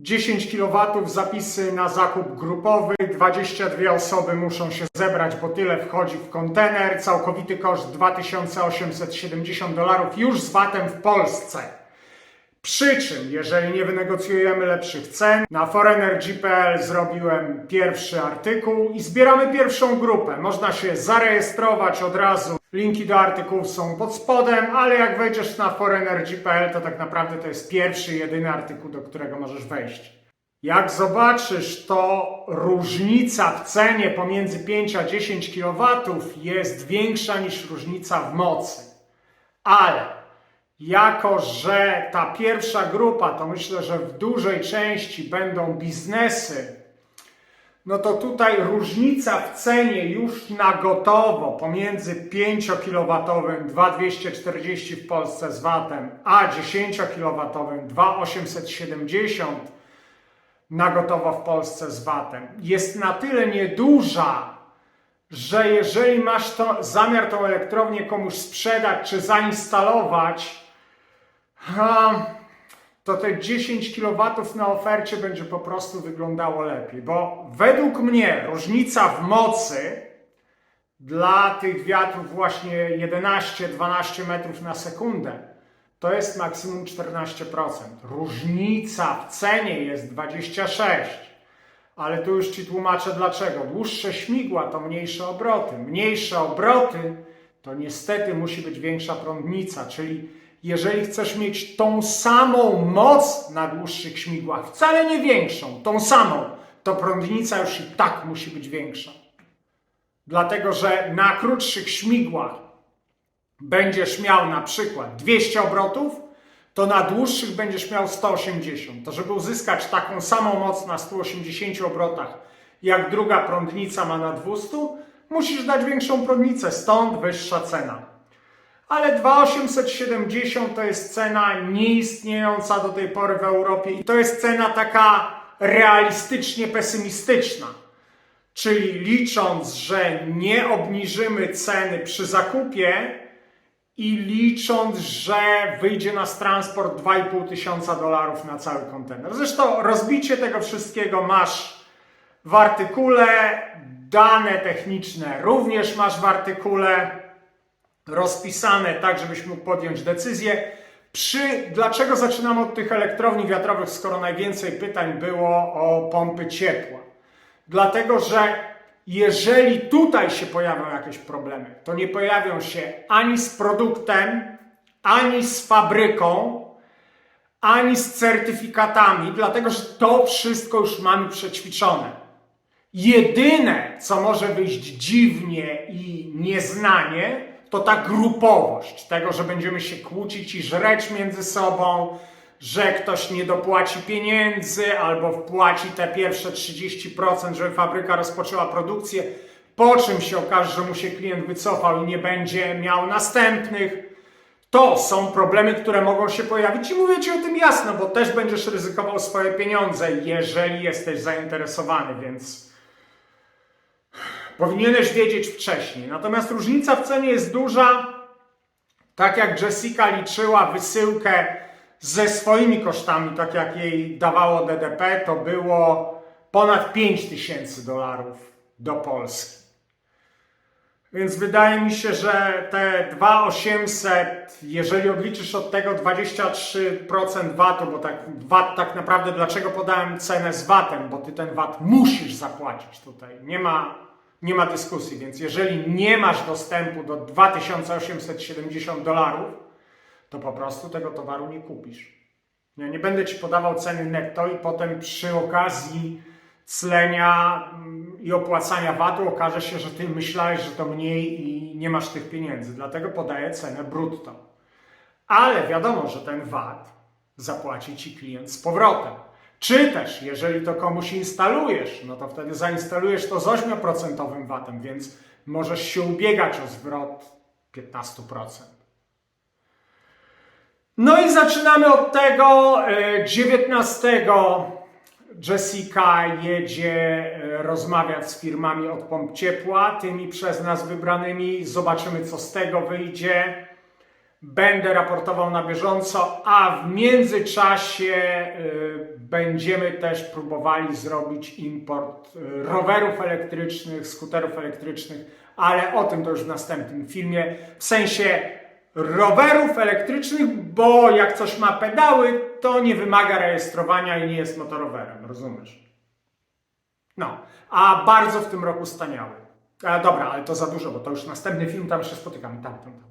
10 kW zapisy na zakup grupowy, 22 osoby muszą się zebrać, bo tyle wchodzi w kontener. Całkowity koszt 2870 dolarów już z VAT-em w Polsce. Przy czym, jeżeli nie wynegocjujemy lepszych cen, na forenergy.pl zrobiłem pierwszy artykuł i zbieramy pierwszą grupę. Można się zarejestrować od razu. Linki do artykułów są pod spodem, ale jak wejdziesz na forenergy.pl, to tak naprawdę to jest pierwszy, jedyny artykuł, do którego możesz wejść. Jak zobaczysz, to różnica w cenie pomiędzy 5 a 10 kW jest większa niż różnica w mocy. Ale jako że ta pierwsza grupa, to myślę, że w dużej części będą biznesy, no to tutaj różnica w cenie już na gotowo pomiędzy 5 kW 2240 w Polsce z VAT-em, a 10 kW 2870 na gotowo w Polsce z VAT-em. Jest na tyle nieduża, że jeżeli masz to, zamiar tą elektrownię komuś sprzedać czy zainstalować, to te 10 kW na ofercie będzie po prostu wyglądało lepiej. Bo według mnie różnica w mocy dla tych wiatrów właśnie 11-12 metrów na sekundę to jest maksimum 14%. Różnica w cenie jest 26%. Ale tu już Ci tłumaczę dlaczego. Dłuższe śmigła to mniejsze obroty. Mniejsze obroty to niestety musi być większa prądnica, czyli jeżeli chcesz mieć tą samą moc na dłuższych śmigłach, wcale nie większą, tą samą, to prądnica już i tak musi być większa. Dlatego, że na krótszych śmigłach będziesz miał na przykład 200 obrotów, to na dłuższych będziesz miał 180. To żeby uzyskać taką samą moc na 180 obrotach, jak druga prądnica ma na 200, musisz dać większą prądnicę, stąd wyższa cena. Ale 2870 to jest cena nieistniejąca do tej pory w Europie i to jest cena taka realistycznie pesymistyczna. Czyli licząc, że nie obniżymy ceny przy zakupie i licząc, że wyjdzie nas transport 2,5 tysiąca dolarów na cały kontener. Zresztą rozbicie tego wszystkiego masz w artykule, dane techniczne również masz w artykule rozpisane tak, żebyś mógł podjąć decyzję. Przy, dlaczego zaczynamy od tych elektrowni wiatrowych, skoro najwięcej pytań było o pompy ciepła? Dlatego, że jeżeli tutaj się pojawią jakieś problemy, to nie pojawią się ani z produktem, ani z fabryką, ani z certyfikatami, dlatego że to wszystko już mamy przećwiczone. Jedyne, co może wyjść dziwnie i nieznanie, to ta grupowość tego, że będziemy się kłócić i żreć między sobą, że ktoś nie dopłaci pieniędzy albo wpłaci te pierwsze 30%, żeby fabryka rozpoczęła produkcję, po czym się okaże, że mu się klient wycofał i nie będzie miał następnych. To są problemy, które mogą się pojawić i mówię Ci o tym jasno, bo też będziesz ryzykował swoje pieniądze, jeżeli jesteś zainteresowany, więc powinieneś wiedzieć wcześniej. Natomiast różnica w cenie jest duża. Tak jak Jessica liczyła wysyłkę ze swoimi kosztami, tak jak jej dawało DDP, to było ponad 5 tysięcy dolarów do Polski. Więc wydaje mi się, że te 2800, jeżeli odliczysz od tego 23% VAT-u, bo tak VAT tak naprawdę dlaczego podałem cenę z VAT-em, bo ty ten VAT musisz zapłacić tutaj. Nie ma, nie ma dyskusji, więc jeżeli nie masz dostępu do 2870 dolarów, to po prostu tego towaru nie kupisz. Ja nie będę ci podawał ceny netto i potem przy okazji clenia mm, i opłacania VAT-u okaże się, że ty myślałeś, że to mniej i nie masz tych pieniędzy. Dlatego podaję cenę brutto. Ale wiadomo, że ten VAT zapłaci ci klient z powrotem. Czy też, jeżeli to komuś instalujesz, no to wtedy zainstalujesz to z 8% VAT-em, więc możesz się ubiegać o zwrot 15%. No i zaczynamy od tego. e, 19 Jessica jedzie e, rozmawiać z firmami od pomp ciepła, tymi przez nas wybranymi. Zobaczymy, co z tego wyjdzie. Będę raportował na bieżąco, a w międzyczasie e, będziemy też próbowali zrobić import y, rowerów elektrycznych, skuterów elektrycznych, ale o tym to już w następnym filmie. W sensie rowerów elektrycznych, bo jak coś ma pedały, to nie wymaga rejestrowania i nie jest motorowerem, rozumiesz? No, a bardzo w tym roku staniały. A, dobra, ale to za dużo, bo to już następny film, tam się spotykamy. Tam, tam, tam.